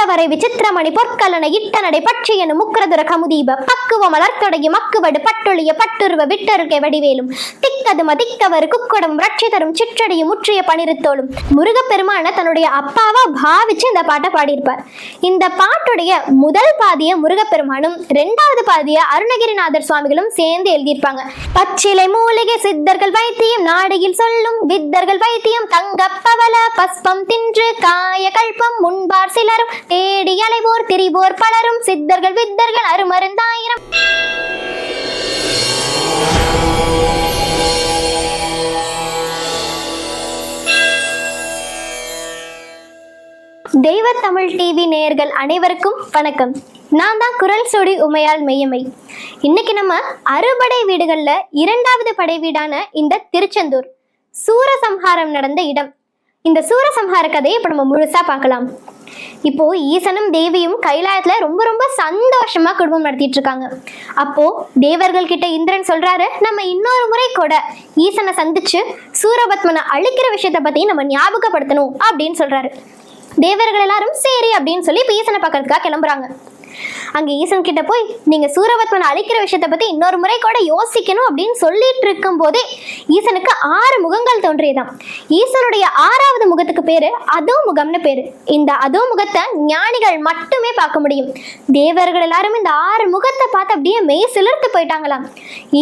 பக்கவரை விசித்திரமணி பொற்கலன இட்டநடை எனும் முக்கரதுர கமுதீப பக்குவ மலர் தொடங்கி மக்குவடு பட்டொழிய பட்டுருவ விட்டருகை வடிவேலும் திக் திக்கது மதிக்கவர் குக்கடம் ரட்சிதரும் சிற்றடியும் முற்றிய பனிருத்தோளும். முருகப்பெருமான தன்னுடைய அப்பாவா பாவிச்சு இந்த பாட்டை பாடியிருப்பார். இந்த பாட்டுடைய முதல் பாதிய முருகப்பெருமானும் ரெண்டாவது பாதிய அருணகிரிநாதர் சுவாமிகளும் சேர்ந்து எழுதியிருப்பாங்க. பச்சிலை மூலிகை சித்தர்கள் வைத்தியம் நாடியில் சொல்லும் வித்தர்கள் வைத்தியம் தங்கப்பவல பஸ்பம் தின்று காய கல்பம் முன்பார் சிலரும் தேடி அலைவோர் திரிவோர் பலரும் சித்தர்கள் வித்தர்கள் அருமருந்தாயிரம். தெய்வ தமிழ் டிவி நேயர்கள் அனைவருக்கும் வணக்கம். நான் தான் குரல் சொடி உமையால் மெய்யமை. இன்னைக்கு நம்ம அறுபடை வீடுகள்ல இரண்டாவது படை வீடான இந்த திருச்செந்தூர். சூரசம்ஹாரம் நடந்த இடம். இந்த சூரசம்ஹார கதையை இப்போ நம்ம முழுசா பார்க்கலாம். இப்போ ஈசனும் தேவியும் கைலாயத்துல ரொம்ப ரொம்ப சந்தோஷமா குடும்பம் நடத்திட்டு இருக்காங்க அப்போ தேவர்கள் கிட்ட இந்திரன் சொல்றாரு நம்ம இன்னொரு முறை கூட ஈசனை சந்திச்சு சூரபத்மனை அழிக்கிற விஷயத்தை பத்தி நம்ம ஞாபகப்படுத்தணும் அப்படின்னு சொல்றாரு. தேவர்கள் எல்லாரும் சரி அப்படின்னு சொல்லி இப்போ ஈசனை பார்க்கறதுக்காக கிளம்புறாங்க. அங்க ஈசன் கிட்ட போய் நீங்க சூரபத்மனை அழிக்கிற விஷயத்தை பத்தி இன்னொரு முறை கூட யோசிக்கணும் அப்படின்னு சொல்லிட்டு இருக்கும் போதே ஈசனுக்கு ஆறு முகங்கள் தோன்றியதாம். ஈசனுடைய ஆறாவது முகத்துக்கு பேரு அதோ முகம்னு பேரு. இந்த அதோ முகத்தை ஞானிகள் மட்டுமே பார்க்க முடியும். தேவர்கள் எல்லாரும் இந்த ஆறு முகத்தை பார்த்து அப்படியே மெய் சிலிர்த்து போயிட்டாங்களாம்.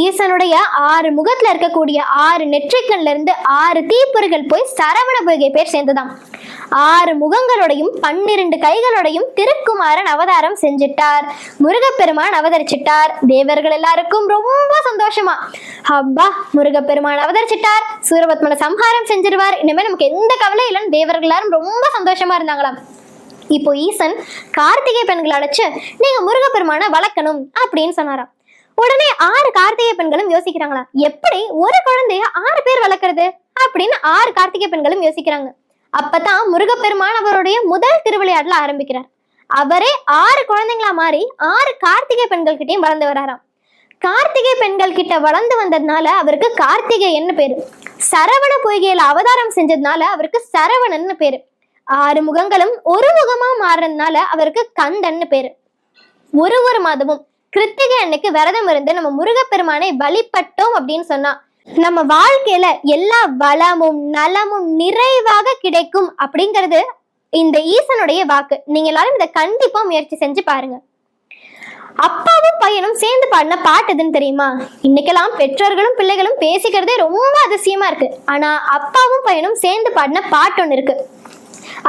ஈசனுடைய ஆறு முகத்துல இருக்கக்கூடிய ஆறு நெற்றிக்கல்ல இருந்து ஆறு தீப்பொறிகள் போய் சரவண பொய்கை பேர் சேர்ந்ததாம். ஆறு முகங்களோடையும் பன்னிரண்டு கைகளோடையும் திருக்குமாரன் அவதாரம் செஞ்சிட்டார். முருகப்பெருமான் அவதரிச்சிட்டார். தேவர்கள் எல்லாருக்கும் ரொம்ப சந்தோஷமா. அப்பா முருகப்பெருமான் அவதரிச்சிட்டார். சூரபத்மனை சம்ஹாரம் செஞ்சிருவார். இனிமேல் நமக்கு எந்த கவலையும் இல்லைன்னு தேவர்கள் எல்லாரும் ரொம்ப சந்தோஷமா இருந்தாங்களாம். இப்போ ஈசன் கார்த்திகை பெண்களை அழைச்சு நீங்க முருகப்பெருமானை வளர்க்கணும் அப்படின்னு சொன்னாராம். உடனே ஆறு கார்த்திகை பெண்களும் யோசிக்கிறாங்களா எப்படி ஒரு குழந்தைய ஆறு பேர் வளர்க்கறது? அப்படின்னு ஆறு கார்த்திகை பெண்களும் யோசிக்கிறாங்க. அப்பதான் முருகப்பெருமான் அவருடைய முதல் திருவிளையாடல ஆரம்பிக்கிறார். அவரே ஆறு குழந்தைங்களா மாறி ஆறு கார்த்திகை பெண்கள் கிட்டயும் வளர்ந்து வராராம். கார்த்திகை பெண்கள் கிட்ட வளர்ந்து வந்ததுனால அவருக்கு கார்த்திகேயன்னு பேரு. சரவண பொய்கையில அவதாரம் செஞ்சதுனால அவருக்கு சரவணன்னு பேரு. ஆறு முகங்களும் ஒரு முகமா மாறுறதுனால அவருக்கு கந்தன்னு பேரு. ஒரு ஒரு மாதமும் கிருத்திகை அன்னைக்கு விரதம் இருந்து நம்ம முருகப்பெருமானை வழிபட்டோம் அப்படின்னு சொன்னா நம்ம வாழ்க்கையில எல்லா வளமும் நலமும் நிறைவாக கிடைக்கும் அப்படிங்கிறது இந்த ஈசனுடைய வாக்கு. நீங்க எல்லாரும் இதை கண்டிப்பா முயற்சி செஞ்சு பாருங்க. அப்பாவும் பையனும் சேர்ந்து பாடின பாட்டு எதுன்னு தெரியுமா? இன்னைக்கெல்லாம் பெற்றோர்களும் பிள்ளைகளும் பேசிக்கிறதே ரொம்ப அதிசயமா இருக்கு. ஆனா அப்பாவும் பையனும் சேர்ந்து பாடின பாட்டு ஒன்று இருக்கு.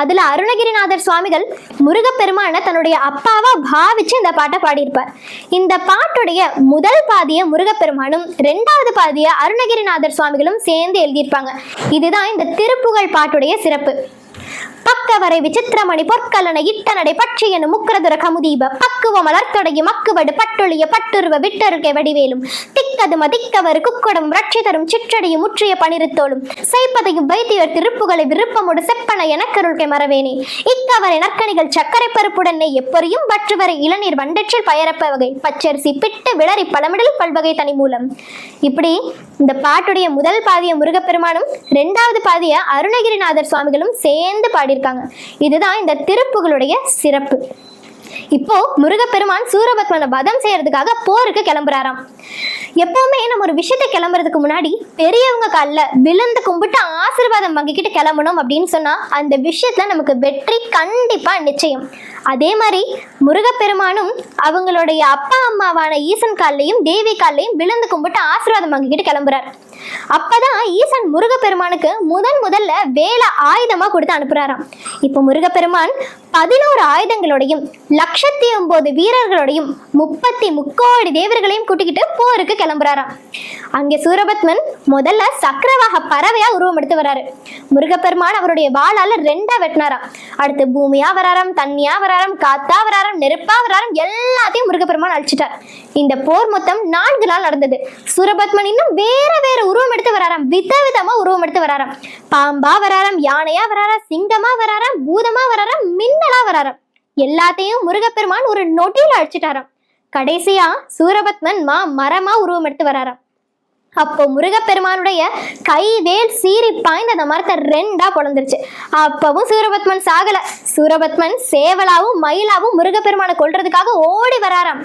அதுல அருணகிரிநாதர் சுவாமிகள் முருகப்பெருமான தன்னுடைய அப்பாவா பாவிச்சு இந்த பாட்டை பாடியிருப்பார். இந்த பாட்டுடைய முதல் பாதியை முருகப்பெருமானும் ரெண்டாவது பாதியை அருணகிரிநாதர் சுவாமிகளும் சேர்ந்து எழுதியிருப்பாங்க. இதுதான் இந்த திருப்புகழ் பாட்டுடைய சிறப்பு. பக்கவரை விசித்திரமணி பொற்கலன இட்டநடை பட்சியனு முக்கரதுர கமுதீப பக்குவ மலர்த்தொடங்கி மக்குவடு பட்டொழிய பட்டுருவ விட்டருகை வடிவேலும் திக்கது மதிக்கவர் குக்குடம் ரட்சிதரும் சிற்றடியும் முற்றிய பனிருத்தோளும். செய்ப்பதையும் வைத்தியர் திருப்புகளை விருப்பமுடு செப்பன எனக்கருள்கை மறவேனே. இக்கவரை நற்கணிகள் சர்க்கரை பருப்புடன் நெய் எப்பொறியும் வற்றுவரை இளநீர் வண்டற்றில் பயரப்ப வகை பச்சரிசி பிட்டு விளரி பழமிடல் பல்வகை தனி மூலம். இப்படி இந்த பாட்டுடைய முதல் பாதிய முருகப்பெருமானும் ரெண்டாவது பாதிய அருணகிரிநாதர் சுவாமிகளும் சேர்ந்து பாடியிருக்காங்க. இதுதான் இந்த திருப்புகளுடைய சிறப்பு. இப்போ முருகப்பெருமான் சூரபத்மனை வதம் செய்யறதுக்காக போருக்கு கிளம்புறாராம். எப்பவுமே நம்ம ஒரு விஷயத்தை கிளம்புறதுக்கு முன்னாடி பெரியவங்க காலில் விழுந்து கும்பிட்டு ஆசீர்வாதம் வாங்கிக்கிட்டு கிளம்பணும் அப்படின்னு சொன்னா அந்த விஷயத்துல நமக்கு வெற்றி கண்டிப்பா நிச்சயம். அதே மாதிரி முருகப்பெருமானும் அவங்களுடைய அப்பா அம்மாவான ஈசன் கால்லையும் தேவி கால்லையும் விழுந்து கும்பிட்டு ஆசீர்வாதம் வாங்கிக்கிட்டு கிளம்புறாரு. அப்பதான் ஈசன் முருகப்பெருமானுக்கு முதன் முதல்ல வேலை ஆயுதமா கொடுத்து அனுப்புறாராம். இப்போ முருகப்பெருமான் பதினோரு ஆயுதங்களோடையும் லட்சத்தி ஒன்பது வீரர்களோடையும் முப்பத்தி முக்கோடி தேவர்களையும் கூட்டிக்கிட்டு போருக்கு கிளம்புறாராம். அங்கே சூரபத்மன் முதல்ல சக்கரவாக பறவையா உருவம் எடுத்து வராரு. முருகப்பெருமான் அவருடைய வாளால ரெண்டா வெட்டினாராம். அடுத்து பூமியா வராராம் தண்ணியா வராராம் காத்தா வராராம் நெருப்பா வராராம் எல்லாத்தையும் முருகப்பெருமான் அழிச்சிட்டார். இந்த போர் மொத்தம் நான்கு நாள் நடந்தது. சூரபத்மன் இன்னும் வேற வேற உருவம் எடுத்து வராராம். விதவிதமா உருவம் எடுத்து வராராம். பாம்பா வராராம் யானையா வராராம் சிங்கமா வராராம் பூதமா வராராம் மின்னலா வராராம். எல்லாத்தையும் முருகப்பெருமான் ஒரு நொட்டியில அழிச்சிட்டாராம். கடைசியா சூரபத்மன் மா மரமா உருவம் எடுத்து வராராம். அப்போ முருகப்பெருமானுடைய கைவேல் சீறி பாய்ந்து அந்த மரத்தை ரெண்டா பொழந்துருச்சு. அப்பவும் சூரபத்மன் சாகல. சூரபத்மன் சேவலாவும் மயிலாவும் முருகப்பெருமானை கொள்றதுக்காக ஓடி வராராம்.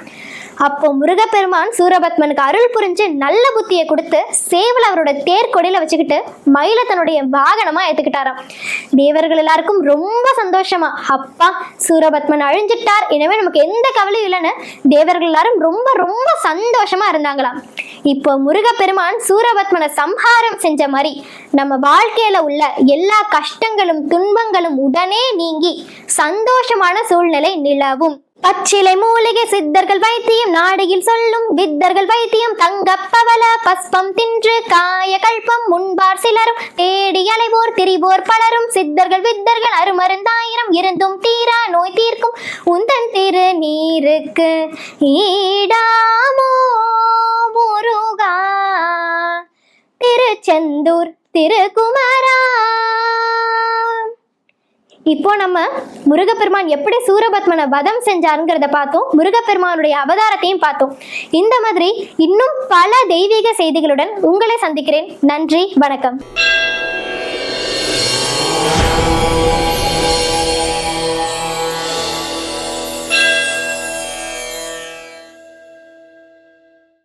அப்போ முருகப்பெருமான் சூரபத்மனுக்கு அருள் புரிஞ்சு நல்ல புத்தியை கொடுத்து சேவல் அவரோட தேர்கொடியில வச்சுக்கிட்டு மயில தன்னுடைய வாகனமா ஏத்துக்கிட்டாராம். தேவர்கள் எல்லாருக்கும் ரொம்ப சந்தோஷமா அப்பா சூரபத்மன் அழிஞ்சிட்டார். எனவே நமக்கு எந்த கவலையும் இல்லைன்னு தேவர்கள் எல்லாரும் ரொம்ப ரொம்ப சந்தோஷமா இருந்தாங்களாம். இப்போ முருகப்பெருமான் சூரபத்மனை சம்ஹாரம் செஞ்ச மாதிரி நம்ம வாழ்க்கையில உள்ள எல்லா கஷ்டங்களும் துன்பங்களும் உடனே நீங்கி சந்தோஷமான சூழ்நிலை நிலவும். பச்சிலை மூலிகை சித்தர்கள் வைத்தியம் நாடியில் சொல்லும் வித்தர்கள் வைத்தியம் தங்கப்பவள பஸ்பம் தின்று காய கல்பம் முன்பார் சிலரும் தேடி அலைவோர் திரிவோர் பலரும் சித்தர்கள் வித்தர்கள் அருமருந்தாயிரம் இருந்தும் தீரா நோய் தீர்க்கும் உந்தன் திரு நீருக்கு. ஈடாமோ முருகா திருச்செந்தூர் திருக்குமார் இப்போ நம்ம முருகப்பெருமான் எப்படி சூரபத்மனை வதம் செஞ்சாருங்கிறத பார்த்தோம். முருகப்பெருமானுடைய அவதாரத்தையும் பார்த்தோம். இந்த மாதிரி இன்னும் பல தெய்வீக செய்திகளுடன் உங்களை சந்திக்கிறேன். நன்றி வணக்கம்.